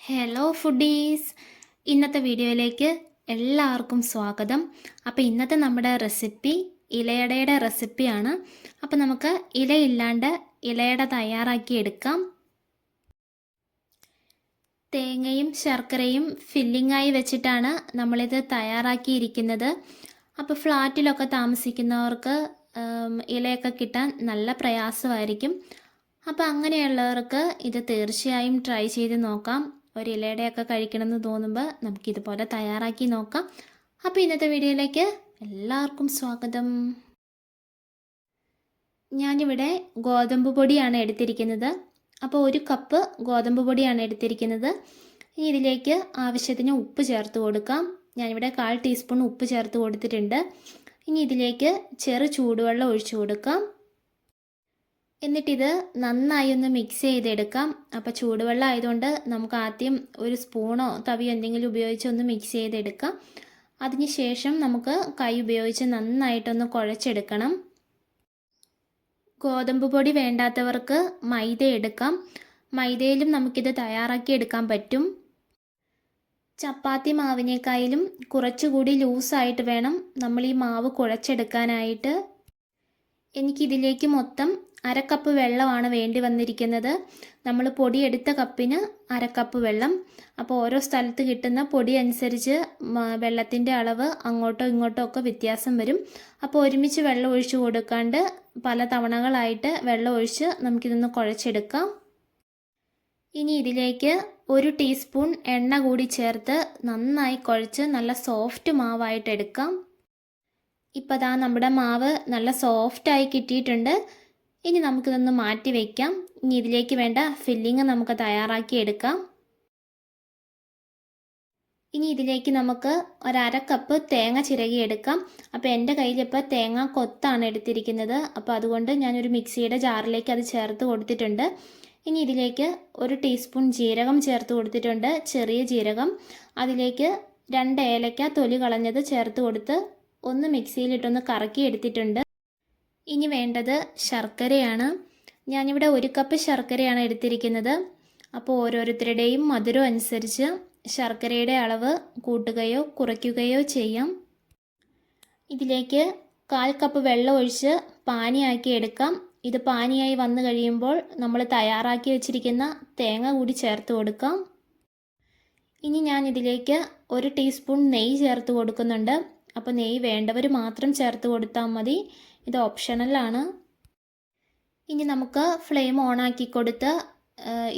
Hello foodies ഇന്നത്തെ വീഡിയോയിലേക്ക് എല്ലാവർക്കും സ്വാഗതം. അപ്പോൾ ഇന്നത്തെ നമ്മുടെ റെസിപ്പി ഇലയടയുടെ റെസിപ്പിയാണ് അപ്പോൾ നമുക്ക് ഇലയില്ലാണ്ട് ഇലയട തയ്യാറാക്കി എടുക്കാം. തേങ്ങയും ശർക്കരയും ഫില്ലിങ്ങായി വെച്ചിട്ടാണ് നമ്മളിത് തയ്യാറാക്കിയിരിക്കുന്നത്. അപ്പോൾ ഫ്ലാറ്റിലൊക്കെ താമസിക്കുന്നവർക്ക് ഇലയൊക്കെ കിട്ടാൻ നല്ല പ്രയാസമായിരിക്കും. അപ്പോൾ അങ്ങനെയുള്ളവർക്ക് ഇത് തീർച്ചയായും ട്രൈ ചെയ്ത് നോക്കാം. ഒരു ഇലയുടെയൊക്കെ കഴിക്കണമെന്ന് തോന്നുമ്പോൾ നമുക്കിതുപോലെ തയ്യാറാക്കി നോക്കാം. അപ്പോൾ ഇന്നത്തെ വീഡിയോയിലേക്ക് എല്ലാവർക്കും സ്വാഗതം. ഞാനിവിടെ ഗോതമ്പ് പൊടിയാണ് എടുത്തിരിക്കുന്നത്. അപ്പോൾ ഒരു കപ്പ് ഗോതമ്പ് പൊടിയാണ് എടുത്തിരിക്കുന്നത്. ഇനി ഇതിലേക്ക് ആവശ്യത്തിന് ഉപ്പ് ചേർത്ത് കൊടുക്കാം. ഞാനിവിടെ കാൽ ടീസ്പൂൺ ഉപ്പ് ചേർത്ത് കൊടുത്തിട്ടുണ്ട്. ഇനി ഇതിലേക്ക് ചെറു ചൂടുവെള്ളം ഒഴിച്ചു കൊടുക്കാം. എന്നിട്ടിത് നന്നായി ഒന്ന് മിക്സ് ചെയ്തെടുക്കാം. അപ്പോൾ ചൂടുവെള്ളം ആയതുകൊണ്ട് നമുക്ക് ആദ്യം ഒരു സ്പൂണോ തവിയോ എന്തെങ്കിലും ഉപയോഗിച്ച് ഒന്ന് മിക്സ് ചെയ്തെടുക്കാം. അതിന് ശേഷം നമുക്ക് കൈ ഉപയോഗിച്ച് നന്നായിട്ടൊന്ന് കുഴച്ചെടുക്കണം. ഗോതമ്പ് പൊടി വേണ്ടാത്തവർക്ക് മൈദ എടുക്കാം. മൈദയിലും നമുക്കിത് തയ്യാറാക്കി എടുക്കാൻ പറ്റും. ചപ്പാത്തി മാവിനേക്കായാലും കുറച്ചുകൂടി ലൂസായിട്ട് വേണം നമ്മൾ ഈ മാവ് കുഴച്ചെടുക്കാനായിട്ട്. എനിക്കിതിലേക്ക് മൊത്തം അരക്കപ്പ് വെള്ളമാണ് വേണ്ടി വന്നിരിക്കുന്നത്. നമ്മൾ പൊടിയെടുത്ത കപ്പിന് അരക്കപ്പ് വെള്ളം. അപ്പോൾ ഓരോ സ്ഥലത്ത് കിട്ടുന്ന പൊടി അനുസരിച്ച് വെള്ളത്തിന്റെ അളവ് അങ്ങോട്ടോ ഇങ്ങോട്ടോ ഒക്കെ വ്യത്യാസം വരും. അപ്പോൾ ഒരുമിച്ച് വെള്ളം ഒഴിച്ചു കൊടുക്കാണ്ട് പല തവണകളായിട്ട് വെള്ളം ഒഴിച്ച് നമുക്കിതൊന്ന് കുഴച്ചെടുക്കാം. ഇനി ഇതിലേക്ക് ഒരു ടീസ്പൂൺ എണ്ണ കൂടി ചേർത്ത് നന്നായി കുഴച്ച് നല്ല സോഫ്റ്റ് മാവായിട്ട് എടുക്കാം. ഇപ്പോൾ ദാ നമ്മുടെ മാവ് നല്ല സോഫ്റ്റായി കിട്ടിയിട്ടുണ്ട്. ഇനി നമുക്കിതൊന്ന് മാറ്റി വയ്ക്കാം ഇനി ഇതിലേക്ക് വേണ്ട ഫില്ലിങ് നമുക്ക് തയ്യാറാക്കി എടുക്കാം. ഇനി ഇതിലേക്ക് നമുക്ക് ഒരര കപ്പ് തേങ്ങ ചിരകി എടുക്കാം. അപ്പോൾ എന്റെ കയ്യിൽ ഇപ്പോൾ തേങ്ങ കൊത്താണ് എടുത്തിരിക്കുന്നത്. അപ്പോൾ അതുകൊണ്ട് ഞാനൊരു മിക്സിയുടെ ജാറിലേക്ക് അത് ചേർത്ത് കൊടുത്തിട്ടുണ്ട്. ഇനി ഇതിലേക്ക് ഒരു ടീസ്പൂൺ ജീരകം ചേർത്ത് കൊടുത്തിട്ടുണ്ട്. ചെറിയ ജീരകം. അതിലേക്ക് രണ്ട് ഏലക്ക തൊലി കളഞ്ഞത് ചേർത്ത് കൊടുത്ത് ഒന്ന് മിക്സിയിലിട്ടൊന്ന് കറക്കി എടുത്തിട്ടുണ്ട്. ഇനി വേണ്ടത് ശർക്കരയാണ്. ഞാനിവിടെ ഒരു കപ്പ് ശർക്കരയാണ് എടുത്തിരിക്കുന്നത്. അപ്പോൾ ഓരോരുത്തരുടെയും മധുരം അനുസരിച്ച് ശർക്കരയുടെ അളവ് കൂട്ടുകയോ കുറയ്ക്കുകയോ ചെയ്യാം. ഇതിലേക്ക് കാൽ കപ്പ് വെള്ളം ഒഴിച്ച് പാനിയാക്കി എടുക്കാം. ഇത് പാനിയായി വന്നു കഴിയുമ്പോൾ നമ്മൾ തയ്യാറാക്കി വെച്ചിരിക്കുന്ന തേങ്ങ കൂടി ചേർത്ത് കൊടുക്കാം. ഇനി ഞാൻ ഇതിലേക്ക് ഒരു ടീസ്പൂൺ നെയ്യ് ചേർത്ത് കൊടുക്കുന്നുണ്ട്. അപ്പോൾ നെയ്യ് വേണ്ടവർ മാത്രം ചേർത്ത് കൊടുത്താൽ മതി. ഇത് ഓപ്ഷണലാണ് ഇനി നമുക്ക് ഫ്ലെയിം ഓൺ ആക്കി കൊടുത്ത്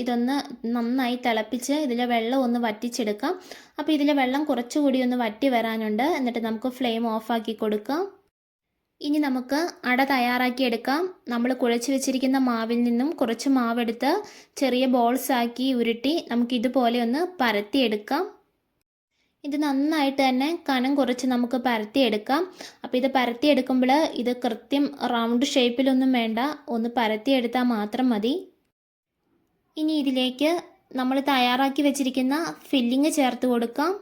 ഇതൊന്ന് നന്നായി തിളപ്പിച്ച് ഇതിലെ വെള്ളം ഒന്ന് വറ്റിച്ചെടുക്കാം. അപ്പോൾ ഇതിലെ വെള്ളം കുറച്ചുകൂടി ഒന്ന് വറ്റി വരാനുണ്ട്. എന്നിട്ട് നമുക്ക് ഫ്ലെയിം ഓഫാക്കി കൊടുക്കാം. ഇനി നമുക്ക് അട തയ്യാറാക്കി എടുക്കാം. നമ്മൾ കുഴച്ച് വെച്ചിരിക്കുന്ന മാവിൽ നിന്നും കുറച്ച് മാവെടുത്ത് ചെറിയ ബോൾസ് ആക്കി ഉരുട്ടി നമുക്ക് ഇതുപോലെ ഒന്ന് പരത്തിയെടുക്കാം. ഇത് നന്നായിട്ട് തന്നെ കനം കുറച്ച് നമുക്ക് പരത്തിയെടുക്കാം. അപ്പോൾ ഇത് പരത്തിയെടുക്കുമ്പോൾ ഇത് കൃത്യം റൗണ്ട് ഷേപ്പിലൊന്നും വേണ്ട. ഒന്ന് പരത്തിയെടുത്താൽ മാത്രം മതി. ഇനി ഇതിലേക്ക് നമ്മൾ തയ്യാറാക്കി വെച്ചിരിക്കുന്ന ഫില്ലിങ് ചേർത്ത് കൊടുക്കാം.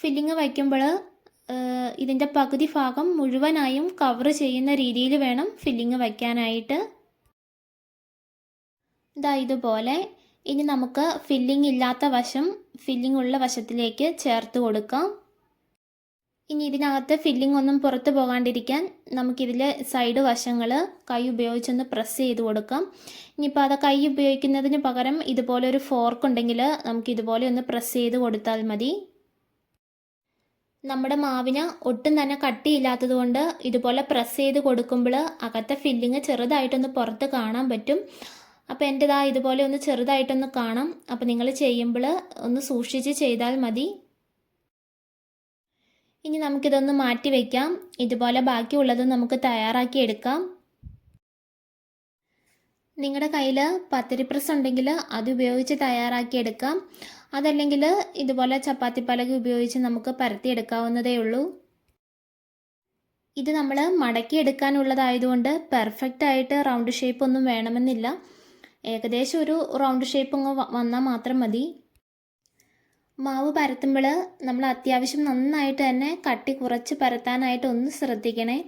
ഫില്ലിങ് വയ്ക്കുമ്പോൾ ഇതിന്റെ പകുതി ഭാഗം മുഴുവനായും കവർ ചെയ്യുന്ന രീതിയിൽ വേണം ഫില്ലിങ് വയ്ക്കാനായിട്ട്. ഇതാ ഇതുപോലെ. ഇനി നമുക്ക് ഫില്ലിംഗ് ഇല്ലാത്ത വശം ഫില്ലിംഗ് ഉള്ള വശത്തിലേക്ക് ചേർത്ത് കൊടുക്കാം. ഇനി ഇതിനകത്ത് ഫില്ലിംഗ് ഒന്നും പുറത്ത് പോകാണ്ടിരിക്കാൻ നമുക്കിതിലെ സൈഡ് വശങ്ങൾ കൈ ഉപയോഗിച്ചൊന്ന് പ്രസ് ചെയ്ത് കൊടുക്കാം. ഇനിയിപ്പോൾ അത് കൈ ഉപയോഗിക്കുന്നതിന് പകരം ഇതുപോലെ ഒരു ഫോർക്ക് ഉണ്ടെങ്കിൽ നമുക്ക് ഇതുപോലെ ഒന്ന് പ്രസ് ചെയ്ത് കൊടുത്താൽ മതി. നമ്മുടെ മാവിന് ഒട്ടും തന്നെ കട്ടിയില്ലാത്തത് കൊണ്ട് ഇതുപോലെ പ്രസ് ചെയ്ത് കൊടുക്കുമ്പോൾ അകത്തെ ഫില്ലിങ് ചെറുതായിട്ടൊന്ന് പുറത്ത് കാണാൻ പറ്റും. അപ്പോൾ എന്റെതാ ഇതുപോലെ ഒന്ന് ചെറുതായിട്ടൊന്ന് കാണാം. അപ്പോൾ നിങ്ങൾ ചെയ്യുമ്പോൾ ഒന്ന് സൂക്ഷിച്ച് ചെയ്താൽ മതി. ഇനി നമുക്കിതൊന്ന് മാറ്റി വയ്ക്കാം ഇതുപോലെ ബാക്കിയുള്ളത് നമുക്ക് തയ്യാറാക്കി എടുക്കാം. നിങ്ങളുടെ കയ്യിൽ പത്തിരി പ്രസ് ഉണ്ടെങ്കിൽ അത് ഉപയോഗിച്ച് തയ്യാറാക്കി എടുക്കാം. അതല്ലെങ്കിൽ ഇതുപോലെ ചപ്പാത്തി പലക ഉപയോഗിച്ച് നമുക്ക് പരത്തി എടുക്കാവുന്നതേ ഉള്ളൂ. ഇത് നമ്മൾ മടക്കി എടുക്കാനുള്ളതായതുകൊണ്ട് പെർഫെക്റ്റ് ആയിട്ട് റൗണ്ട് ഷേപ്പ് ഒന്നും വേണമെന്നില്ല. ഏകദേശം ഒരു റൗണ്ട് ഷേപ്പ് അങ്ങ് വന്നാൽ മാത്രം മതി. മാവ് പരത്തുമ്പോൾ നമ്മൾ അത്യാവശ്യം നന്നായിട്ട് തന്നെ കട്ടി കുറച്ച് പരത്താനായിട്ട് ഒന്ന് ശ്രദ്ധിക്കണേ.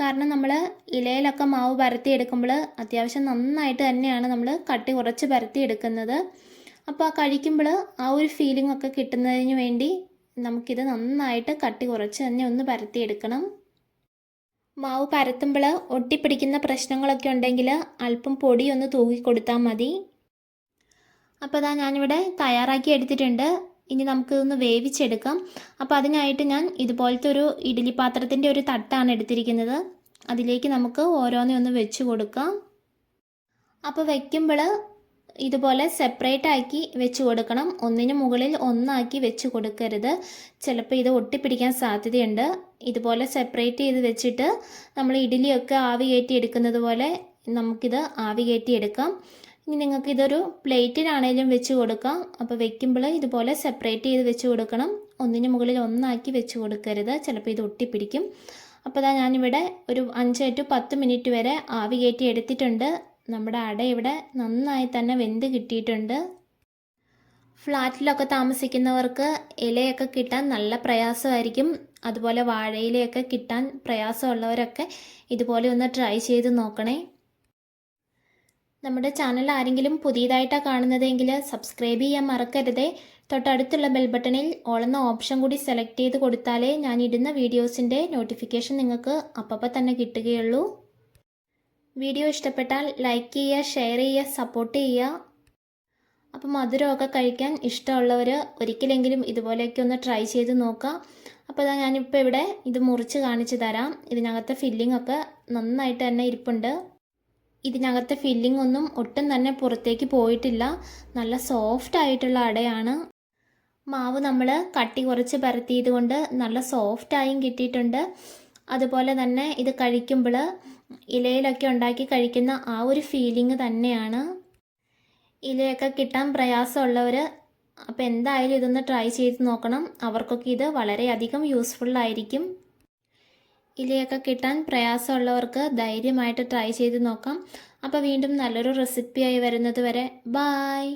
കാരണം നമ്മൾ ഇലയിലൊക്കെ മാവ് പരത്തി എടുക്കുമ്പോൾ അത്യാവശ്യം നന്നായിട്ട് തന്നെയാണ് നമ്മൾ കട്ടി കുറച്ച് പരത്തി എടുക്കുന്നത്. അപ്പോൾ ആ കഴിക്കുമ്പോൾ ആ ഒരു ഫീലിംഗ് ഒക്കെ കിട്ടുന്നതിന് വേണ്ടി നമുക്കിത് നന്നായിട്ട് കട്ടി കുറച്ച് തന്നെ ഒന്ന് പരത്തിയെടുക്കണം മാവ് പരത്തുമ്പോൾ ഒട്ടിപ്പിടിക്കുന്ന പ്രശ്നങ്ങളൊക്കെ ഉണ്ടെങ്കിൽ അല്പം പൊടി ഒന്ന് തൂക്കി കൊടുത്താൽ മതി. അപ്പോൾ അതാ ഞാനിവിടെ തയ്യാറാക്കി എടുത്തിട്ടുണ്ട്. ഇനി നമുക്കിതൊന്ന് വേവിച്ചെടുക്കാം. അപ്പോൾ അതിനായിട്ട് ഞാൻ ഇതുപോലത്തെ ഒരു ഇഡ്ഡലി പാത്രത്തിന്റെ ഒരു തട്ടാണ് എടുത്തിരിക്കുന്നത്. അതിലേക്ക് നമുക്ക് ഓരോന്നേ ഒന്ന് വെച്ച് കൊടുക്കാം. അപ്പോൾ വെക്കുമ്പോൾ ഇതുപോലെ സെപ്പറേറ്റ് ആക്കി വെച്ച് കൊടുക്കണം. ഒന്നിന് മുകളിൽ ഒന്നാക്കി വെച്ച് കൊടുക്കരുത്. ചിലപ്പോൾ ഇത് ഒട്ടിപ്പിടിക്കാൻ സാധ്യതയുണ്ട്. ഇതുപോലെ സെപ്പറേറ്റ് ചെയ്ത് വെച്ചിട്ട് നമ്മൾ ഇഡ്ഡലിയൊക്കെ ആവി കയറ്റി എടുക്കുന്നത് പോലെ നമുക്കിത് ആവി കയറ്റി എടുക്കാം. ഇനി നിങ്ങൾക്ക് ഇതൊരു പ്ലേറ്റിലാണേലും വെച്ച് കൊടുക്കാം. അപ്പോൾ വെക്കുമ്പോൾ ഇതുപോലെ സെപ്പറേറ്റ് ചെയ്ത് വെച്ച് കൊടുക്കണം. ഒന്നിന് മുകളിൽ ഒന്നാക്കി വെച്ച് കൊടുക്കരുത്. ചിലപ്പോൾ ഇത് ഒട്ടിപ്പിടിക്കും. അപ്പോൾ ഞാനിവിടെ ഒരു അഞ്ച് ടു പത്ത് മിനിറ്റ് വരെ ആവി കയറ്റി എടുത്തിട്ടുണ്ട്. നമ്മുടെ അട ഇവിടെ നന്നായി തന്നെ വെന്ത് കിട്ടിയിട്ടുണ്ട്. ഫ്ലാറ്റിലൊക്കെ താമസിക്കുന്നവർക്ക് ഇലയൊക്കെ കിട്ടാൻ നല്ല പ്രയാസമായിരിക്കും. അതുപോലെ വാഴയിലയൊക്കെ കിട്ടാൻ പ്രയാസമുള്ളവരൊക്കെ ഇതുപോലെ ഒന്ന് ട്രൈ ചെയ്ത് നോക്കണേ. നമ്മുടെ ചാനൽ ആരെങ്കിലും പുതിയതായിട്ടാണ് കാണുന്നതെങ്കിൽ സബ്സ്ക്രൈബ് ചെയ്യാൻ മറക്കരുതേ. തൊട്ടടുത്തുള്ള ബെൽ ബട്ടണിൽ ഓളെന്ന ഓപ്ഷൻ കൂടി സെലക്ട് ചെയ്ത് കൊടുത്താലേ ഞാൻ ഇടുന്ന വീഡിയോസിന്റെ നോട്ടിഫിക്കേഷൻ നിങ്ങൾക്ക് അപ്പപ്പം തന്നെ കിട്ടുകയുള്ളൂ. വീഡിയോ ഇഷ്ടപ്പെട്ടാൽ ലൈക്ക് ചെയ്യുക ഷെയർ ചെയ്യുക സപ്പോർട്ട് ചെയ്യുക. അപ്പോൾ മധുരമൊക്കെ കഴിക്കാൻ ഇഷ്ടമുള്ളവർ ഒരിക്കലെങ്കിലും ഇതുപോലെയൊക്കെ ഒന്ന് ട്രൈ ചെയ്ത് നോക്കുക. അപ്പോൾ ഇതാ ഞാനിപ്പോൾ ഇവിടെ ഇത് മുറിച്ച് കാണിച്ചു തരാം. ഇതിനകത്തെ ഫില്ലിംഗ് ഒക്കെ നന്നായിട്ട് തന്നെ ഇരിപ്പുണ്ട്. ഇതിനകത്തെ ഫില്ലിംഗ് ഒന്നും ഒട്ടും തന്നെ പുറത്തേക്ക് പോയിട്ടില്ല. നല്ല സോഫ്റ്റ് ആയിട്ടുള്ള അടയാണ്. മാവ് നമ്മൾ കട്ടി കുറച്ച് പരത്തിയത് കൊണ്ട് നല്ല സോഫ്റ്റായും കിട്ടിയിട്ടുണ്ട്. അതുപോലെ തന്നെ ഇത് കഴിക്കുമ്പോൾ ഇലയിലൊക്കെ ഉണ്ടാക്കി കഴിക്കുന്ന ആ ഒരു ഫീലിംഗ് തന്നെയാണ്. ഇലയൊക്കെ കിട്ടാൻ പ്രയാസമുള്ളവർ അപ്പോൾ എന്തായാലും ഇതൊന്ന് ട്രൈ ചെയ്ത് നോക്കണം. അവർക്കൊക്കെ ഇത് വളരെയധികം യൂസ്ഫുള്ളായിരിക്കും ഇലയൊക്കെ കിട്ടാൻ പ്രയാസമുള്ളവർക്ക് ധൈര്യമായിട്ട് ട്രൈ ചെയ്ത് നോക്കാം. അപ്പോൾ വീണ്ടും നല്ലൊരു റെസിപ്പിയായി വരുന്നത് വരെ. ബായ്